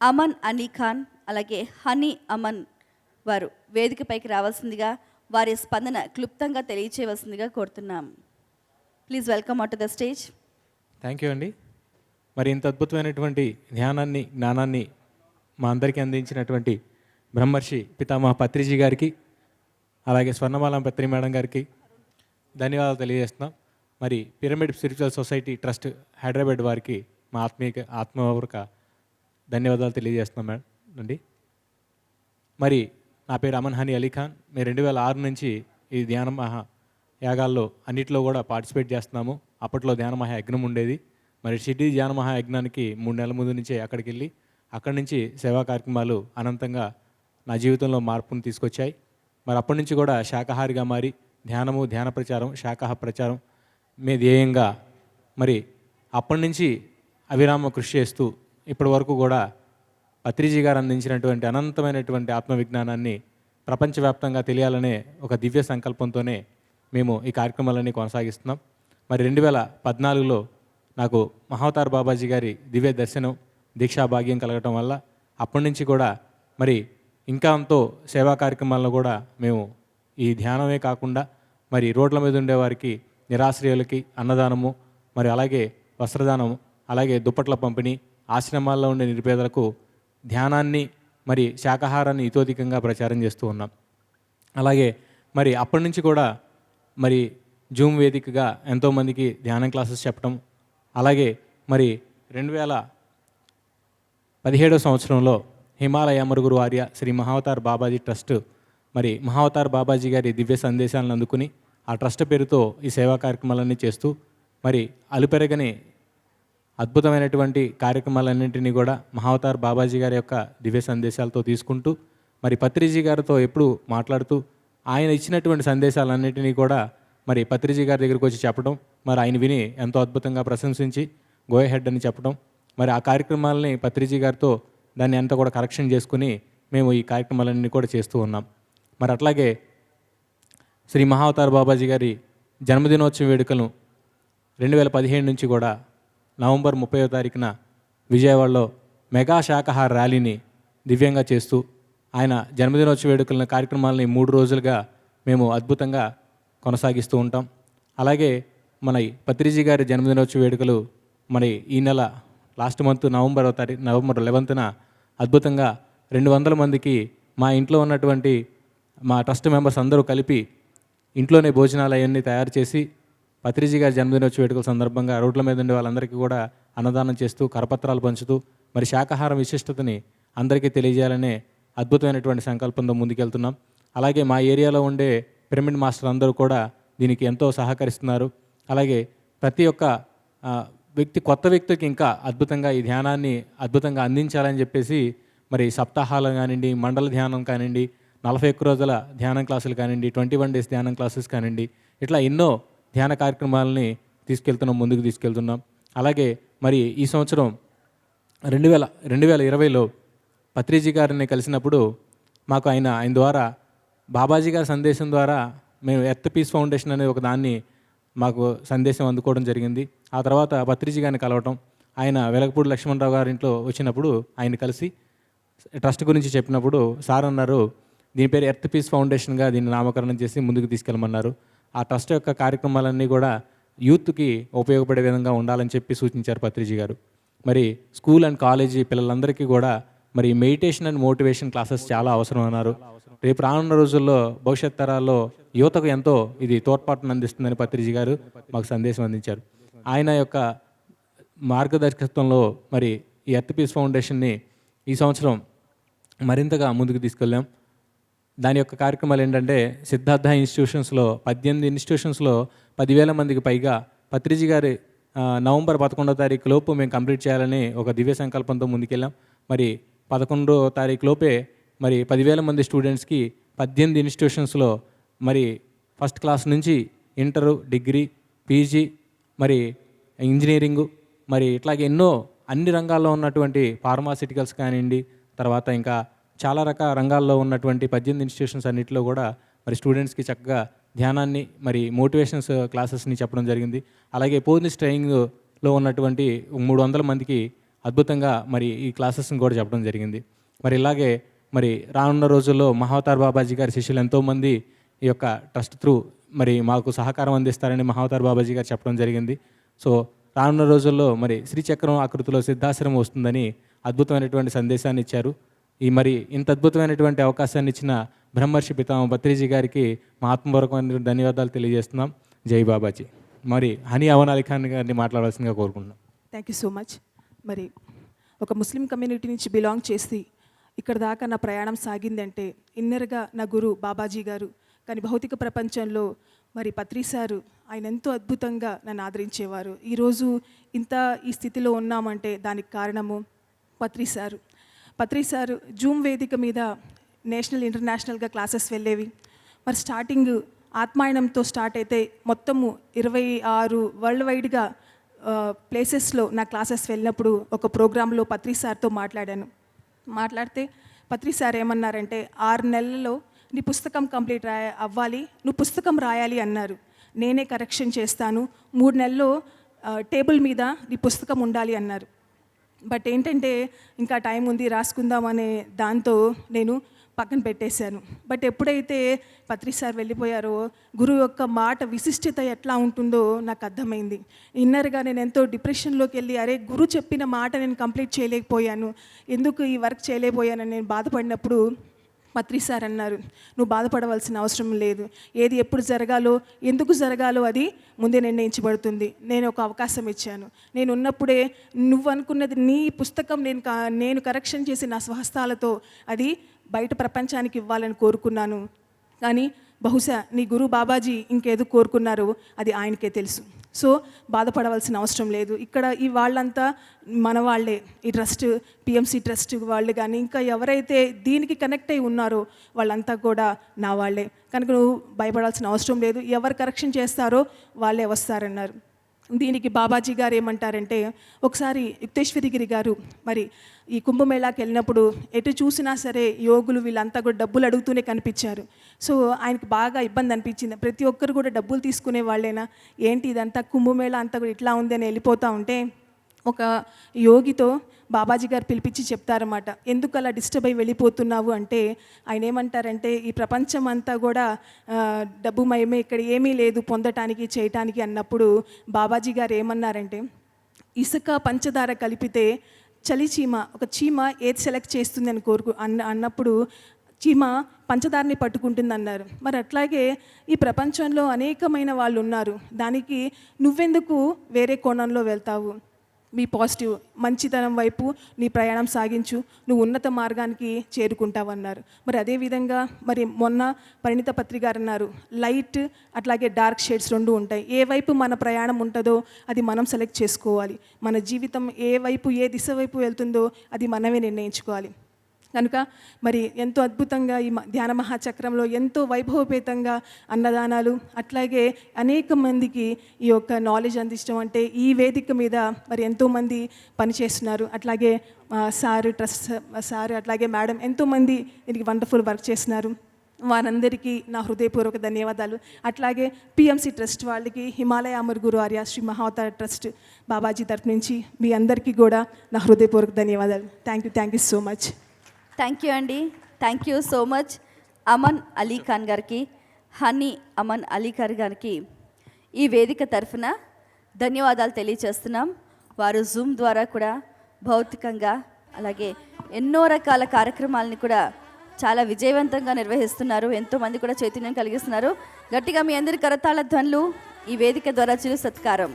అమన్ అలీ ఖాన్ అలాగే హనీ అమన్ వారు వేదికపైకి రావాల్సిందిగా వారి స్పందన క్లుప్తంగా తెలియచేయవలసిందిగా కోరుతున్నాం. Please welcome out to the stage thank you అండి మరి ఇంత అద్భుతమైనటువంటి ధ్యానాన్ని జ్ఞానాన్ని మా అందరికీ అందించినటువంటి బ్రహ్మర్షి పితామహ పత్రిజీ గారికి అలాగే స్వర్ణమాలం పత్రి మేడం గారికి ధన్యవాదాలు తెలియజేస్తున్నాం. మరి pyramid spiritual society trust Hyderabad వారికి మా ఆత్మీయ ఆత్మపూర్వక ధన్యవాదాలు తెలియజేస్తున్నాం మేడం. అండి మరి నా పేరు అమన్ హనీ అలీ ఖాన్. మేము రెండు వేల ఆరు నుంచి ఈ ధ్యాన మహా యాగాల్లో అన్నిట్లో కూడా పార్టిసిపేట్ చేస్తున్నాము. అప్పట్లో ధ్యాన మహా యజ్ఞం ఉండేది. మరి షిడ్డీ ధ్యాన మహా యజ్ఞానికి మూడు నెలల ముందు నుంచే అక్కడికి వెళ్ళి అక్కడి నుంచి సేవా కార్యక్రమాలు అనంతంగా నా జీవితంలో మార్పును తీసుకొచ్చాయి. మరి అప్పటి నుంచి కూడా శాకాహారిగా మారి ధ్యానము ధ్యాన ప్రచారం శాకాహ ప్రచారం మీ ధ్యేయంగా మరి అప్పటి నుంచి అవిరామ కృషి చేస్తూ ఇప్పటి వరకు కూడా పత్రిజీ గారు అందించినటువంటి అనంతమైనటువంటి ఆత్మవిజ్ఞానాన్ని ప్రపంచవ్యాప్తంగా తెలియాలనే ఒక దివ్య సంకల్పంతోనే మేము ఈ కార్యక్రమాలన్నీ కొనసాగిస్తున్నాం. మరి రెండు వేల పద్నాలుగులో నాకు మహావతార్ బాబాజీ గారి దివ్య దర్శనం దీక్షా భాగ్యం కలగటం వల్ల అప్పటి నుంచి కూడా మరి ఇంకా ఎంతో సేవా కార్యక్రమాలను కూడా మేము ఈ ధ్యానమే కాకుండా మరి రోడ్ల మీద ఉండే వారికి నిరాశ్రయులకి అన్నదానము మరి అలాగే వస్త్రదానము అలాగే దుప్పట్ల పంపిణీ ఆశ్రమాల్లో ఉండే నిరుపేదలకు ధ్యానాన్ని మరి శాకాహారాన్ని ఇతోధికంగా ప్రచారం చేస్తూ ఉన్నాం. అలాగే మరి అప్పటి నుంచి కూడా మరి జూమ్ వేదికగా ఎంతోమందికి ధ్యానం క్లాసెస్ చెప్పడం అలాగే మరి రెండు వేల పదిహేడో సంవత్సరంలో హిమాలయ అమరుగురు ఆర్య శ్రీ మహావతార్ బాబాజీ ట్రస్ట్ మరి మహావతార్ బాబాజీ గారి దివ్య సందేశాలను అందుకుని ఆ ట్రస్ట్ పేరుతో ఈ సేవా కార్యక్రమాలన్నీ చేస్తూ మరి అలుపెరగని అద్భుతమైనటువంటి కార్యక్రమాలన్నింటినీ కూడా మహావతార్ బాబాజీ గారి యొక్క దివ్య సందేశాలతో తీసుకుంటూ మరి పత్రిజీ గారితో ఎప్పుడు మాట్లాడుతూ ఆయన ఇచ్చినటువంటి సందేశాలన్నింటినీ కూడా మరి పత్రిజీ గారి దగ్గరికి వచ్చి చెప్పడం మరి ఆయన విని ఎంతో అద్భుతంగా ప్రశంసించి గో హెడ్ అని చెప్పడం మరి ఆ కార్యక్రమాలని పత్రిజీ గారితో దాన్ని అంతా కూడా కరెక్షన్ చేసుకుని మేము ఈ కార్యక్రమాలన్నీ కూడా చేస్తూ ఉన్నాం. మరి అట్లాగే శ్రీ మహావతార్ బాబాజీ గారి జన్మదినోత్సవ వేడుకలను రెండు వేల పదిహేడు నుంచి కూడా నవంబర్ ముప్పైవ తారీఖున విజయవాడలో మెగా శాకాహార ర్యాలీని దివ్యంగా చేస్తూ ఆయన జన్మదినోత్సవ వేడుకల కార్యక్రమాలని మూడు రోజులుగా మేము అద్భుతంగా కొనసాగిస్తూ ఉంటాం. అలాగే మన పత్రిజీ గారి జన్మదినోత్సవ వేడుకలు మరి ఈ నెల లాస్ట్ మంత్ నవంబర్ తారీఖు నవంబర్ లెవెంత్న అద్భుతంగా రెండు వందల మందికి మా ఇంట్లో ఉన్నటువంటి మా ట్రస్ట్ మెంబర్స్ అందరూ కలిపి ఇంట్లోనే భోజనాలు అవన్నీ తయారు చేసి పత్రిజీ గారి జన్మదినోత్సవ వేడుకల సందర్భంగా రోడ్ల మీద ఉండే వాళ్ళందరికీ కూడా అన్నదానం చేస్తూ కరపత్రాలు పంచుతూ మరి శాకాహారం విశిష్టతని అందరికీ తెలియజేయాలనే అద్భుతమైనటువంటి సంకల్పంతో ముందుకెళ్తున్నాం. అలాగే మా ఏరియాలో ఉండే పిరమిడ్ మాస్టర్ అందరూ కూడా దీనికి ఎంతో సహకరిస్తున్నారు. అలాగే ప్రతి ఒక్క వ్యక్తి కొత్త వ్యక్తికి ఇంకా అద్భుతంగా ఈ ధ్యానాన్ని అద్భుతంగా అందించాలని చెప్పేసి మరి సప్తాహాలు కానివ్వండి మండల ధ్యానం కానివ్వండి నలభై ఒక్క రోజుల ధ్యానం క్లాసులు కానివ్వండి ట్వంటీ వన్ డేస్ ధ్యానం క్లాసెస్ కానివ్వండి ఇట్లా ఎన్నో ధ్యాన కార్యక్రమాలని తీసుకెళ్తున్నాం ముందుకు తీసుకెళ్తున్నాం. అలాగే మరి ఈ సంవత్సరం రెండు వేల రెండు వేల ఇరవైలో పత్రిజీ గారిని కలిసినప్పుడు మాకు ఆయన ఆయన ద్వారా బాబాజీ గారి సందేశం ద్వారా మేము ఎర్త్ పీస్ ఫౌండేషన్ అనే ఒక దాన్ని మాకు సందేశం అందుకోవడం జరిగింది. ఆ తర్వాత పత్రిజీ గారిని కలవటం ఆయన వెలగపూడి లక్ష్మణరావు గారి ఇంట్లో వచ్చినప్పుడు ఆయన కలిసి ట్రస్ట్ గురించి చెప్పినప్పుడు సార్ అన్నారు దీని పేరు ఎర్త్ పీస్ ఫౌండేషన్గా దీన్ని నామకరణం చేసి ముందుకు తీసుకెళ్ళమన్నారు. ఆ ట్రస్ట్ యొక్క కార్యక్రమాలన్నీ కూడా యూత్కి ఉపయోగపడే విధంగా ఉండాలని చెప్పి సూచించారు పత్రిజీ గారు. మరి స్కూల్ అండ్ కాలేజీ పిల్లలందరికీ కూడా మరి మెడిటేషన్ అండ్ మోటివేషన్ క్లాసెస్ చాలా అవసరం అన్నారు. రేపు రానున్న రోజుల్లో భవిష్యత్ తరాల్లో యువతకు ఎంతో ఇది తోడ్పాటును అందిస్తుందని పత్రిజీ గారు మాకు సందేశం అందించారు. ఆయన యొక్క మార్గదర్శకత్వంలో మరి ఈ ఎర్త్ పీస్ ఫౌండేషన్ని ఈ సంవత్సరం మరింతగా ముందుకు తీసుకెళ్ళాం. దాని యొక్క కార్యక్రమాలు ఏంటంటే సిద్ధార్థ ఇన్స్టిట్యూషన్స్లో పద్దెనిమిది ఇన్స్టిట్యూషన్స్లో పదివేల మందికి పైగా పత్రిజీ గారి నవంబర్ పదకొండో తారీఖు లోపు మేము కంప్లీట్ చేయాలని ఒక దివ్య సంకల్పంతో ముందుకెళ్ళాం. మరి పదకొండో తారీఖు లోపే మరి పదివేల మంది స్టూడెంట్స్కి పద్దెనిమిది ఇన్స్టిట్యూషన్స్లో మరి ఫస్ట్ క్లాస్ నుంచి ఇంటరు డిగ్రీ పీజీ మరి ఇంజనీరింగు మరి ఇట్లాగే ఎన్నో అన్ని రంగాల్లో ఉన్నటువంటి ఫార్మాసిటికల్స్ కానివ్వండి తర్వాత ఇంకా చాలా రకాల రంగాల్లో ఉన్నటువంటి పద్దెనిమిది ఇన్స్టిట్యూషన్స్ అన్నింటిలో కూడా మరి స్టూడెంట్స్కి చక్కగా ధ్యానాన్ని మరి మోటివేషన్స్ క్లాసెస్ని చెప్పడం జరిగింది. అలాగే పోలీస్ ట్రైనింగ్లో ఉన్నటువంటి మూడు వందల మందికి అద్భుతంగా మరి ఈ క్లాసెస్ని కూడా చెప్పడం జరిగింది. మరి ఇలాగే మరి రానున్న రోజుల్లో మహావతార్ బాబాజీ గారి శిష్యులు ఎంతోమంది ఈ యొక్క ట్రస్ట్ త్రూ మరి మాకు సహకారం అందిస్తారని మహావతార్ బాబాజీ గారు చెప్పడం జరిగింది. సో రానున్న రోజుల్లో మరి శ్రీచక్రం ఆకృతిలో సిద్ధాశ్రమం వస్తుందని అద్భుతమైనటువంటి సందేశాన్ని ఇచ్చారు. ఈ మరి ఇంత అద్భుతమైనటువంటి అవకాశాన్ని ఇచ్చిన బ్రహ్మర్షి పితామ భత్రిజీ గారికి మా ఆత్మపూర్వకమైన ధన్యవాదాలు తెలియజేస్తున్నాం. జై బాబాజీ. మరి హనీ అవన్ అలీ ఖాన్ గారిని మాట్లాడాల్సిందిగా కోరుకుంటున్నాం. థ్యాంక్ యూ సో మచ్ మరి ఒక ముస్లిం కమ్యూనిటీ నుంచి బిలాంగ్ చేసి ఇక్కడ దాకా నా ప్రయాణం సాగిందంటే ఇన్నర్గా నా గురు బాబాజీ గారు కానీ భౌతిక ప్రపంచంలో మరి పత్రి సారు ఆయన ఎంతో అద్భుతంగా నన్ను ఆదరించేవారు. ఈరోజు ఇంత ఈ స్థితిలో ఉన్నామంటే దానికి కారణము Patri sir. Patri sir zoom వేదిక మీద నేషనల్ ఇంటర్నేషనల్గా క్లాసెస్ వెళ్ళేవి. మరి స్టార్టింగ్ ఆత్మాయణంతో స్టార్ట్ అయితే మొత్తము ఇరవై ఆరు వరల్డ్ వైడ్గా ప్లేసెస్లో నా క్లాసెస్ వెళ్ళినప్పుడు ఒక ప్రోగ్రాంలో పత్రి సార్తో మాట్లాడాను. మాట్లాడితే పత్రి సార్ ఏమన్నారంటే ఆరు నెలల్లో నీ పుస్తకం కంప్లీట్ రాయ అవ్వాలి నువ్వు పుస్తకం రాయాలి అన్నారు. నేనే కరెక్షన్ చేస్తాను మూడు నెలల్లో టేబుల్ మీద నీ పుస్తకం ఉండాలి అన్నారు. బట్ ఏంటంటే ఇంకా టైం ఉంది రాసుకుందాం అనే దాంతో నేను పక్కన పెట్టేశాను. బట్ ఎప్పుడైతే పత్రి సార్ వెళ్ళిపోయారో గురువు యొక్క మాట విశిష్టత ఎట్లా ఉంటుందో నాకు అర్థమైంది. ఇన్నర్గా నేను ఎంతో డిప్రెషన్లోకి వెళ్ళి అరే గురువు చెప్పిన మాట నేను కంప్లీట్ చేయలేకపోయాను ఎందుకు ఈ వర్క్ చేయలేకపోయానని నేను బాధపడినప్పుడు పత్రి సార్ అన్నారు నువ్వు బాధపడవలసిన అవసరం లేదు. ఏది ఎప్పుడు జరగాలో ఎందుకు జరగాలో అది ముందే నిర్ణయించబడుతుంది. నేను ఒక అవకాశం ఇచ్చాను. నేను ఉన్నప్పుడే నువ్వు అనుకున్నది నీ పుస్తకం నేను కా- నేను కరెక్షన్ చేసి నా స్వహస్తాలతో అది బయట ప్రపంచానికి ఇవ్వాలని కోరుకున్నాను. కానీ బహుశా నీ గురు బాబాజీ ఇంకేదో కోరుకున్నారు అది ఆయనకే తెలుసు. సో బాధపడవలసిన అవసరం లేదు. ఇక్కడ ఈ వాళ్ళంతా మన వాళ్ళే. ఈ ట్రస్ట్ పిఎంసి ట్రస్ట్ వాళ్ళు కానీ ఇంకా ఎవరైతే దీనికి కనెక్ట్ అయి ఉన్నారో వాళ్ళంతా కూడా నా వాళ్ళే. కనుక నువ్వు భయపడాల్సిన అవసరం లేదు. ఎవరు కరెక్షన్ చేస్తారో వాళ్ళే వస్తారన్నారు. దీనికి బాబాజీ గారు ఏమంటారంటే ఒకసారి యుక్తేశ్వరిగిరి గారు మరి ఈ కుంభమేళాకి వెళ్ళినప్పుడు ఎటు చూసినా సరే యోగులు వీళ్ళంతా కూడా డబ్బులు అడుగుతూనే కనిపించారు. సో ఆయనకు బాగా ఇబ్బంది అనిపించింది. ప్రతి ఒక్కరు కూడా డబ్బులు తీసుకునే వాళ్ళేనా? ఏంటి ఇదంతా కుంభమేళా అంతా కూడా ఇట్లా ఉంది అని వెళ్ళిపోతూ ఉంటే ఒక యోగితో బాబాజీ గారు పిలిపించి చెప్తారన్నమాట. ఎందుకు అలా డిస్టర్బ్ అయి వెళ్ళిపోతున్నావు? అంటే ఆయన ఏమంటారంటే ఈ ప్రపంచం అంతా కూడా డబ్బు మయమే ఇక్కడ ఏమీ లేదు పొందటానికి చేయటానికి అన్నప్పుడు బాబాజీ గారు ఏమన్నారంటే ఇసుక పంచదార కలిపితే చలి చీమ ఒక చీమ ఏది సెలెక్ట్ చేస్తుంది అని కోరుకు అన్న అన్నప్పుడు చీమ పంచదారని పట్టుకుంటుంది అన్నారు మరి అట్లాగే ఈ ప్రపంచంలో అనేకమైన వాళ్ళు ఉన్నారు దానికి నువ్వెందుకు వేరే కోణంలో వెళ్తావు? మీ పాజిటివ్ మంచితనం వైపు నీ ప్రయాణం సాగించు. నువ్వు ఉన్నత మార్గానికి చేరుకుంటావన్నారు. మరి అదేవిధంగా మరి మొన్న పరిణిత పత్రి గారు అన్నారు లైట్ అట్లాగే డార్క్ షేడ్స్ రెండు ఉంటాయి. ఏ వైపు మన ప్రయాణం ఉంటుందో అది మనం సెలెక్ట్ చేసుకోవాలి. మన జీవితం ఏ వైపు ఏ దిశ వైపు వెళ్తుందో అది మనమే నిర్ణయించుకోవాలి. కనుక మరి ఎంతో అద్భుతంగా ఈ ధ్యాన మహాచక్రంలో ఎంతో వైభవపేతంగా అన్నదానాలు అట్లాగే అనేక మందికి ఈ యొక్క నాలెడ్జ్ అందించడం అంటే ఈ వేదిక మీద మరి ఎంతోమంది పనిచేస్తున్నారు. అట్లాగే సార్ సారు ట్రస్ట్ సారు అట్లాగే మేడం ఎంతోమంది దీనికి వండర్ఫుల్ వర్క్ చేస్తున్నారు. వారందరికీ నా హృదయపూర్వక ధన్యవాదాలు. అట్లాగే పిఎంసి ట్రస్ట్ వాళ్ళకి హిమాలయ అమర్ గురు ఆర్య శ్రీ మహావతార ట్రస్ట్ బాబాజీ తరఫు నుంచి మీ అందరికీ కూడా నా హృదయపూర్వక ధన్యవాదాలు. Thank you thank you so much thank you అండి thank you so much Aman Ali Khan గారికి హనీ అమన్ అలీ ఖాన్ గారికి. ఈ వేదిక తరఫున ధన్యవాదాలు తెలియచేస్తున్నాం. వారు జూమ్ ద్వారా కూడా భౌతికంగా అలాగే ఎన్నో రకాల కార్యక్రమాలను కూడా చాలా విజయవంతంగా నిర్వహిస్తున్నారు. ఎంతోమంది కూడా చైతన్యం కలిగిస్తున్నారు. గట్టిగా మీ అందరి కరతాళ ధ్వనులు ఈ వేదిక ద్వారా చిరు సత్కారం.